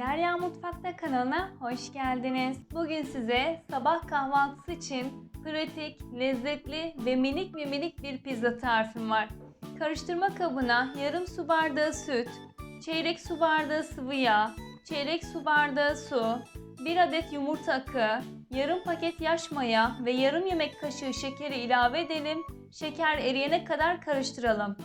Derya Mutfakta kanalına hoş geldiniz. Bugün size sabah kahvaltısı için pratik, lezzetli ve minik mi minik bir pizza tarifim var. Karıştırma kabına yarım su bardağı süt, çeyrek su bardağı sıvı yağ, çeyrek su bardağı su, 1 adet yumurta akı, yarım paket yaş maya ve yarım yemek kaşığı şekeri ilave edelim. Şeker eriyene kadar karıştıralım.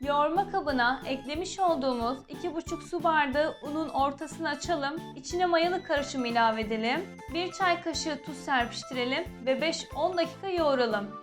Yoğurma kabına eklemiş olduğumuz 2,5 su bardağı unun ortasını açalım. İçine mayalı karışım ilave edelim. 1 çay kaşığı tuz serpiştirelim ve 5-10 dakika yoğuralım.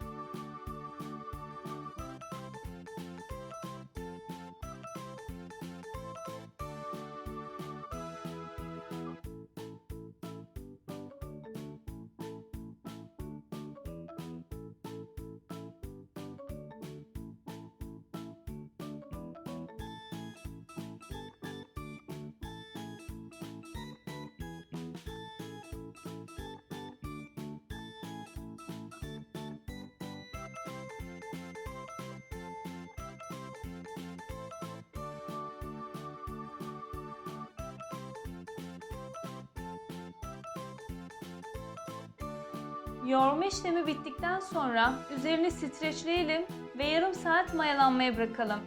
Yoğurma işlemi bittikten sonra üzerini streçleyelim ve yarım saat mayalanmaya bırakalım.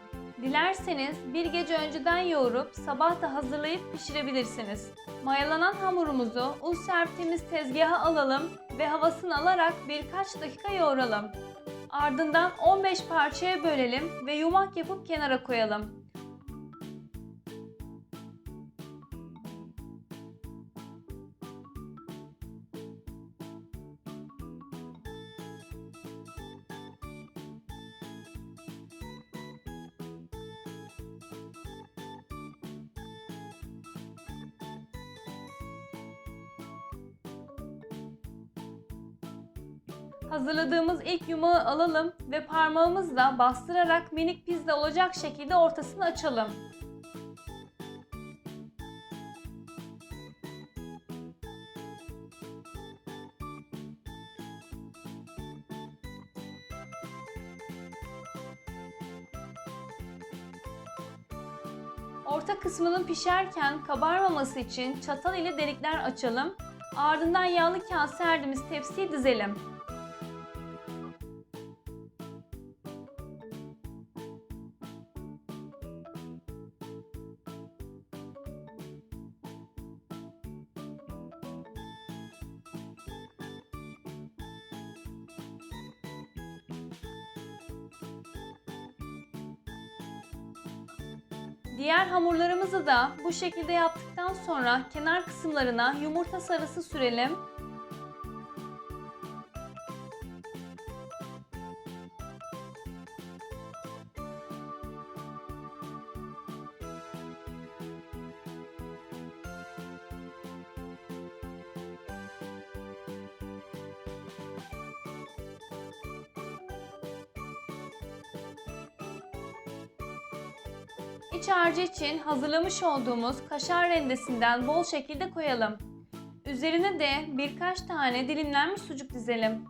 Dilerseniz bir gece önceden yoğurup sabah da hazırlayıp pişirebilirsiniz. Mayalanan hamurumuzu un serptiğimiz tezgaha alalım ve havasını alarak birkaç dakika yoğuralım. Ardından 15 parçaya bölelim ve yumak yapıp kenara koyalım. Hazırladığımız ilk yumağı alalım ve parmağımızla bastırarak minik pizza olacak şekilde ortasını açalım. Orta kısmının pişerken kabarmaması için çatal ile delikler açalım. Ardından yağlı kağıt serdiğimiz tepsiye dizelim. Diğer hamurlarımızı da bu şekilde yaptıktan sonra kenar kısımlarına yumurta sarısı sürelim. İç harcı için hazırlamış olduğumuz kaşar rendesinden bol şekilde koyalım. Üzerine de birkaç tane dilimlenmiş sucuk dizelim.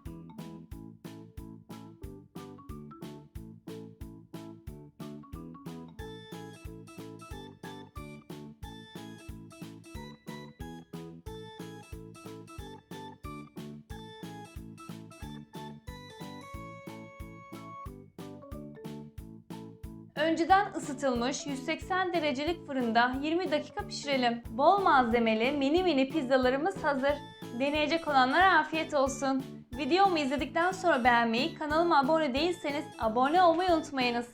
Önceden ısıtılmış 180 derecelik fırında 20 dakika pişirelim. Bol malzemeli mini mini pizzalarımız hazır. Deneyecek olanlara afiyet olsun. Videomu izledikten sonra beğenmeyi, kanalıma abone değilseniz abone olmayı unutmayınız.